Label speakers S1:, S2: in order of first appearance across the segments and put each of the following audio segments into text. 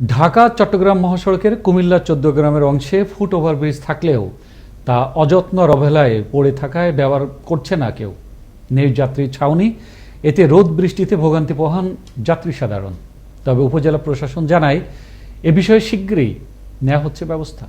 S1: ঢাকা, চট্টগ্রাম মহাসড়কের কুমিল্লা চোদ্দ গ্রামের অংশে ফুট ওভারব্রিজ থাকলেও তা অযত্ন অবহেলায় পড়ে থাকায় ব্যবহার করছে না কেউ। নেই যাত্রী ছাউনি, এতে রোদ বৃষ্টিতে ভোগান্তি পোহান যাত্রী সাধারণ। তবে উপজেলা প্রশাসন জানায়, এ বিষয়ে শীঘ্রই নেওয়া হচ্ছে ব্যবস্থা।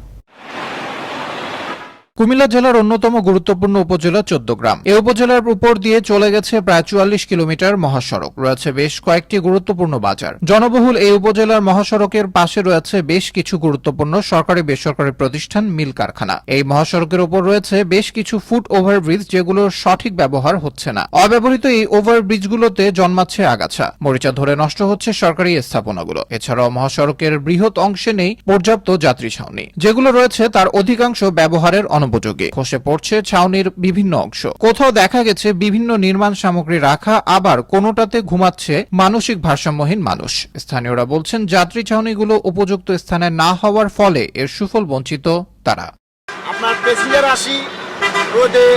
S2: কুমিল্লা জেলার অন্যতম গুরুত্বপূর্ণ উপজেলা চোদ্দগ্রাম এই উপজেলার উপর দিয়ে চলে গেছে প্রায় চুয়াল্লিশ কিলোমিটার মহাসড়ক। রয়েছে বেশ কয়েকটি গুরুত্বপূর্ণ বাজার। জনবহুল এই উপজেলার মহাসড়কের পাশে রয়েছে বেশ কিছু গুরুত্বপূর্ণ সরকারি বেসরকারি প্রতিষ্ঠান মিল কারখানা। এই মহাসড়কের উপর রয়েছে বেশ কিছু ফুট ওভারব্রিজ যেগুলোর সঠিক ব্যবহার হচ্ছে না। অব্যবহৃত এই ওভারব্রিজগুলোতে জন্মাচ্ছে আগাছা। মরিচা ধরে নষ্ট হচ্ছে সরকারি স্থাপনাগুলো। এছাড়াও মহাসড়কের বৃহৎ অংশে নেই পর্যাপ্ত যাত্রী ছাউনি। যেগুলো রয়েছে তার অধিকাংশ ব্যবহারের অনুপযোগী খসে পড়ছে ছাউনির বিভিন্ন অংশ। কোথাও দেখা গেছে বিভিন্ন নির্মাণ সামগ্রী রাখা আবার কোনোটাতে ঘুমাচ্ছে মানসিক ভারসাম্যহীন মানুষ। স্থানীয়রা বলছেন যাত্রী ছাউনিগুলো উপযুক্ত স্থানে না হওয়ার ফলে এর সুফল বঞ্চিত তারা।
S3: আপনার প্যাসেঞ্জার আসি রোদে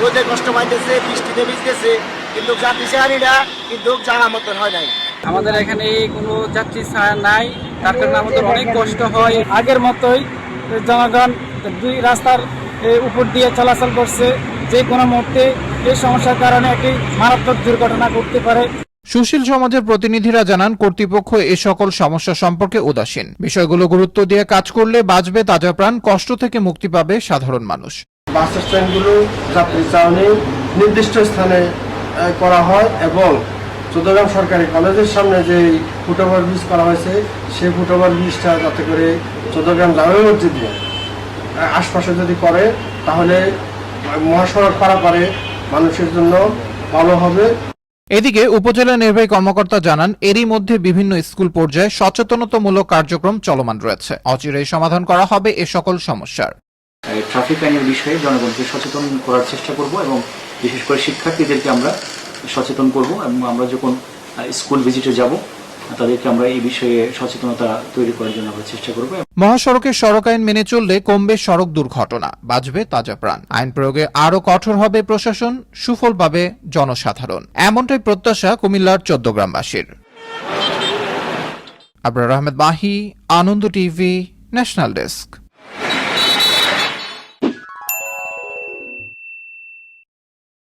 S3: রোদে কষ্ট পাইতেছে বৃষ্টিতে ভিজতেছে কিন্তু যাত্রী চাহানিরা কিন্তু জানা মতন হয় নাই।
S4: আমাদের এখানে কোনো যাত্রী ছায়া নাই তার কারণে আমাদের অনেক কষ্ট হয়। আগের মতোই জনগণ দুই রাস্তার উপর দিয়ে চলাচল করছে। যে কোনো মুহূর্তে এই সমস্যার কারণে একটি মারাত্মক দুর্ঘটনা ঘটতে পারে।
S2: সুশীল সমাজের প্রতিনিধিরা জানান কর্তৃপক্ষ এ সকল সমস্যা সম্পর্কে উদাসীন। বিষয়গুলো গুরুত্ব দিয়ে কাজ করলে বাঁচবে তাজা প্রাণ কষ্ট থেকে মুক্তি পাবে সাধারণ মানুষ।
S5: বাস স্ট্যান্ডগুলো যাত্রী চাউনি নির্দিষ্ট স্থানে করা হয় এবং চৌদ্দগ্রাম সরকারি কলেজের সামনে যে ফুটওভার ব্রিজ করা হয়েছে সেই ফুটওভার ব্রিজটা যাতে করে চৌদ্দগ্রাম জামে মসজিদ দিয়ে আশপাশে যদি করে তাহলে মহাসড়ক পারাপারে মানুষের জন্য ভালো হবে।
S2: এদিকে উপজেলা নির্বাহী কর্মকর্তা জানান এরই মধ্যে বিভিন্ন স্কুল পর্যায়ে সচেতনতামূলক কার্যক্রম চলমান রয়েছে। অচিরেই সমাধান করা হবে এ সকল সমস্যার।
S6: ট্রাফিক আইনের বিষয়ে জনগণকে সচেতন করার চেষ্টা করব এবং বিশেষ করে শিক্ষার্থীদেরকে আমরা সচেতন করব এবং আমরা যখন স্কুল ভিজিটে যাব, তাদেরকে আমরা এই বিষয়ে সচেতনতা তৈরি করার জন্য আমরা চেষ্টা করব।
S2: মহাসড়কের সড়ক আইন মেনে চললে কমবে সড়ক দুর্ঘটনা বাঁচবে তাজা প্রাণ। আইন প্রয়োগে আরও কঠোর হবে প্রশাসন, সুফল পাবে জনসাধারণ। এমনটাই প্রত্যাশা কুমিল্লার চোদ্দগ্রামবাসীর Abrar Ahmed Mahi, Ananda TV, national desk.